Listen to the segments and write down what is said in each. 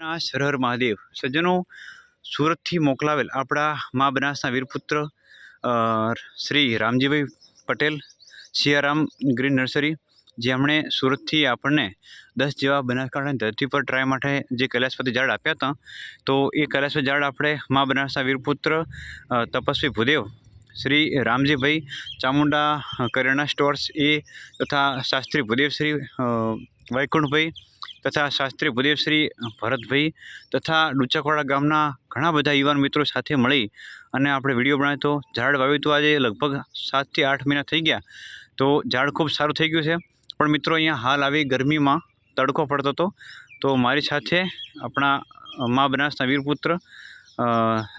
ના સરહર મહાદેવ સજ્જનો સુરતથી મોકલાવેલ આપણા મા બનાસના વીરપુત્ર શ્રી રામજીભાઈ પટેલ, સિયારામ ગ્રીન નર્સરી, જેમણે સુરતથી આપણને દસ જેવા બનાસકાંઠાની ધરતી પર ટ્રાય માટે જે કૈલાસપતિ ઝાડ આપ્યા હતા, તો એ કૈલાસપતિ ઝાડ આપણે મા બનાસના વીરપુત્ર તપસ્વી ભૂદેવ, શ્રી રામજીભાઈ ચામુંડા કરિયાણા સ્ટોર્સ એ તથા શાસ્ત્રી ભૂદેવશ્રી શ્રી વૈકુંઠભાઈ તથા શાસ્ત્રી ભૂદેવશ્રી ભરતભાઈ તથા ડુચાખોડા ગામના ઘણા બધા યુવાન મિત્રો સાથે મળી અને આપણે વીડિયો બનાવ્યો તો ઝાડ વાવ્યું હતું. આજે લગભગ સાતથી આઠ મહિના થઈ ગયા તો ઝાડ ખૂબ સારું થઈ ગયું છે. પણ મિત્રો અહીંયા હાલ આવી ગરમીમાં તડકો પડતો હતો. તો મારી સાથે આપણા મા બનાસના વીરપુત્ર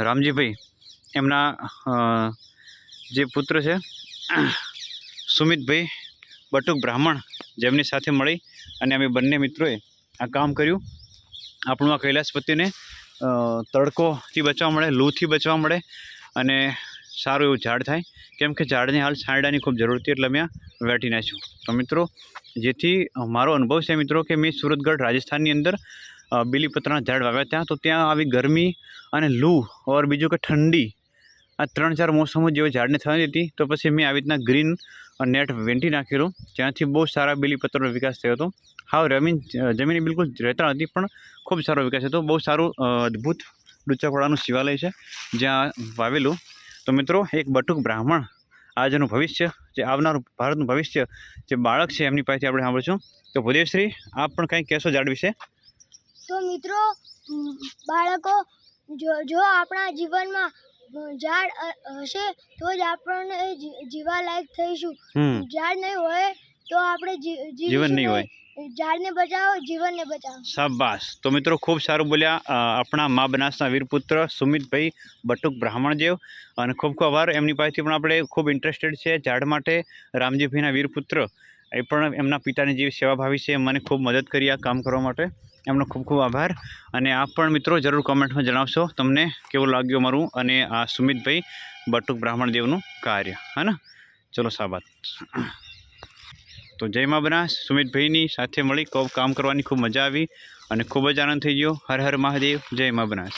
રામજીભાઈ એમના જે પુત્ર છે, સુમિતભાઈ બટુક બ્રાહ્મણ જેમની સાથે મળી અને અમે બંને મિત્રોએ આ કામ કર્યું. આપણું આ કૈલાસપતિને તડકોથી બચવા મળે, લૂથી બચવા મળે અને સારું એવું ઝાડ થાય. કેમ કે ઝાડને હાલ છાંયડાની ખૂબ જરૂર હતી એટલે અમે વેટી નાખ્યું. તો મિત્રો, જેથી મારો અનુભવ છે મિત્રો કે મેં સુરતગઢ રાજસ્થાનની અંદર બીલીપત્રના ઝાડ વાવ્યા ત્યાં. તો ત્યાં આવી ગરમી અને લૂ, ઓર બીજું કે ઠંડી આ ત્રણ ચાર મોસમો જેવા ઝાડને થવાની હતી, તો પછી મેં આવી રીતના ગ્રીન નેટ વેંટી નાખેલું, જ્યાંથી બહુ સારા બીલીપત્રનો વિકાસ થયો હતો. હાવ રમીન, જમીન બિલકુલ રહેતા હતી પણ ખૂબ સારો વિકાસ હતો. બહુ સારું અદ્ભુત ડુચકવાડાનું શિવાલય છે, જ્યાં વાવેલું. તો મિત્રો, એક બટુક બ્રાહ્મણ, આજનું ભવિષ્ય, જે આવનારું ભારતનું ભવિષ્ય, જે બાળક છે, એમની પાસેથી આપણે સાંભળીશું. તો ભૂદેવશ્રી, આપ પણ કંઈ કહેશો ઝાડ વિશે? તો મિત્રો, બાળકો, જો જો આપણા જીવનમાં ઝાડ હશે તો જ આપણને જીવા જીવાલાયક થઈશું. ઝાડ નહીં હોય તો આપણે જીવન નહીં હોય. ઝાડને બચાવો જીવનને બચાવો. શાબાશ. તો મિત્રો ખૂબ સારું બોલ્યા આપણા મા બનાસના વીરપુત્ર સુમિતભાઈ બટુક બ્રાહ્મણદેવ. અને ખૂબ ખૂબ આભાર. એમની પાસેથી પણ આપણે ખૂબ ઇન્ટરેસ્ટેડ છે ઝાડ માટે રામજીભાઈના વીરપુત્ર. એ પણ એમના પિતાની જે સેવાભાવી છે. મને ખૂબ મદદ કરી આ કામ કરવા માટે. એમનો ખૂબ ખૂબ આભાર. અને આપ પણ મિત્રો જરૂર કોમેન્ટમાં જણાવશો તમને કેવું લાગ્યું મારું અને આ સુમિતભાઈ બટુક બ્રાહ્મણદેવનું કાર્ય. હા ને ચલો સાબાત તો જય મા બનાસ. સુમિતભાઈની સાથે મળી કામ કરવાની ખૂબ મજા આવી અને ખૂબ જ આનંદ થઈ ગયો. હર હર મહાદેવ. જય મા બનાસ.